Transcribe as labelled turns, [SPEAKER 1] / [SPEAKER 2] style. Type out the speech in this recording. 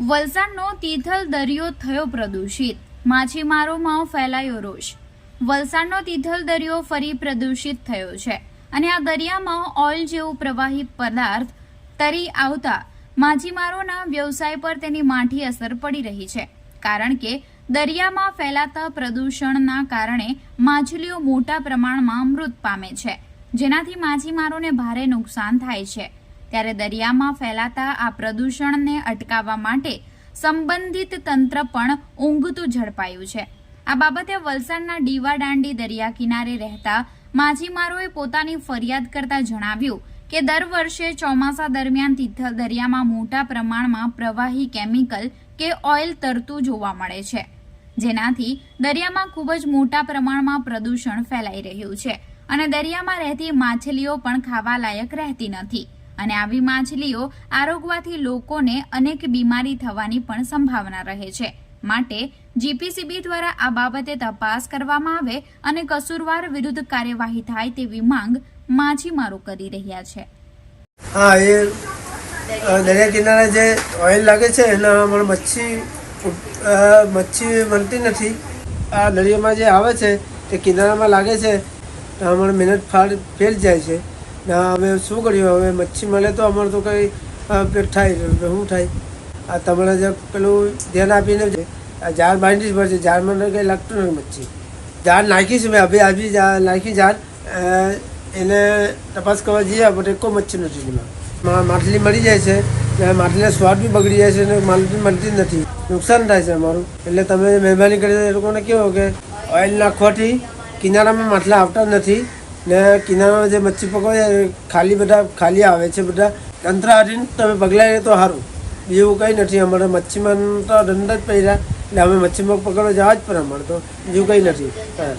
[SPEAKER 1] વલસાડનો તિથલ દરિયો થયો પ્રદૂષિત. માછીમારોમાં ફેલાયો રોષ. વલસાડનો તિથલ દરિયો ફરી પ્રદૂષિત થયો છે અને આ દરિયામાં ઓઇલ જેવું પ્રવાહી પદાર્થ તરી આવતા માછીમારોના વ્યવસાય પર તેની માઠી અસર પડી રહી છે. કારણ કે દરિયામાં ફેલાતા પ્રદૂષણના કારણે માછલીઓ મોટા પ્રમાણમાં મૃત પામે છે. જેનાથી માછીમારોને ભારે નુકસાન થાય છે. ત્યારે દરિયામાં ફેલાતા આ પ્રદૂષણને અટકાવવા માટે સંબંધિત તંત્ર પણ ઊંઘતું ઝડપાયું છે. આ બાબતે વલસાડના ડીવા દાંડી દરિયા કિનારે રહેતા માછીમારોએ પોતાની ફરિયાદ કરતા જણાવ્યું કે દર વર્ષે ચોમાસા દરમિયાન તિથલ દરિયામાં મોટા પ્રમાણમાં પ્રવાહી કેમિકલ કે ઓઇલ તરતું જોવા મળે છે. જેનાથી દરિયામાં ખૂબ જ મોટા પ્રમાણમાં પ્રદૂષણ ફેલાઈ રહ્યું છે અને દરિયામાં રહેતી માછલીઓ પણ ખાવા લાયક રહેતી નથી. અને આવી માછલીઓ આરોગવાથી લોકોને અનેક બીમારી થવાની પણ સંભાવના રહે છે. માટે જીપીસીબી દ્વારા આ બાબતે તપાસ કરવામાં આવે અને કસૂરવાર વિરુદ્ધ કાર્યવાહી થાય તેવી માંગ માછીમારો કરી રહ્યા છે.
[SPEAKER 2] હા, એ દરિયા કિનારે જે ઓઇલ લાગે છે, એના અમારે મચ્છી મચ્છી મળતી નથી. આ દરિયામાં જે આવે છે, તે કિનારામાં લાગે છે, તો હમણાં મહેનત ફાળ ફેલ જાય છે. હવે શું કર્યું? હવે મચ્છી મળે તો અમારે તો કંઈ થાય શું થાય? આ તમારે જે પેલું ધ્યાન આપીને જાર બાંધી જ પડશે તો કંઈ લાગતું નથી મચ્છી. ઝાડ નાખી છે મેં. અભી જા, નાખી જાર એને તપાસ કરવા જઈએ પણ એકો મચ્છી નથી એમાં માટલી મરી જાય છે. ને માછલીનો સ્વાદ બી બગડી જાય છે અને માછલી મળતી જ નથી. નુકસાન થાય છે અમારું. એટલે તમે મહેરબાની કરી એ લોકોને કહો કે ઓઇલ નાખવાથી કિનારામાં માછલા આવતા જ નથી. ને કિનારામાં જે મચ્છી પકડે ખાલી બધા ખાલી આવે છે બધા. તંત્ર હારીને તમે પગલાં લે તો સારું બીજું કંઈ નથી. અમારે મચ્છીમાં તો દંડ જ પડ્યા. એટલે અમે મચ્છી પકડવા જવા જ પણ અમારે તો. બીજું કંઈ નથી. હા.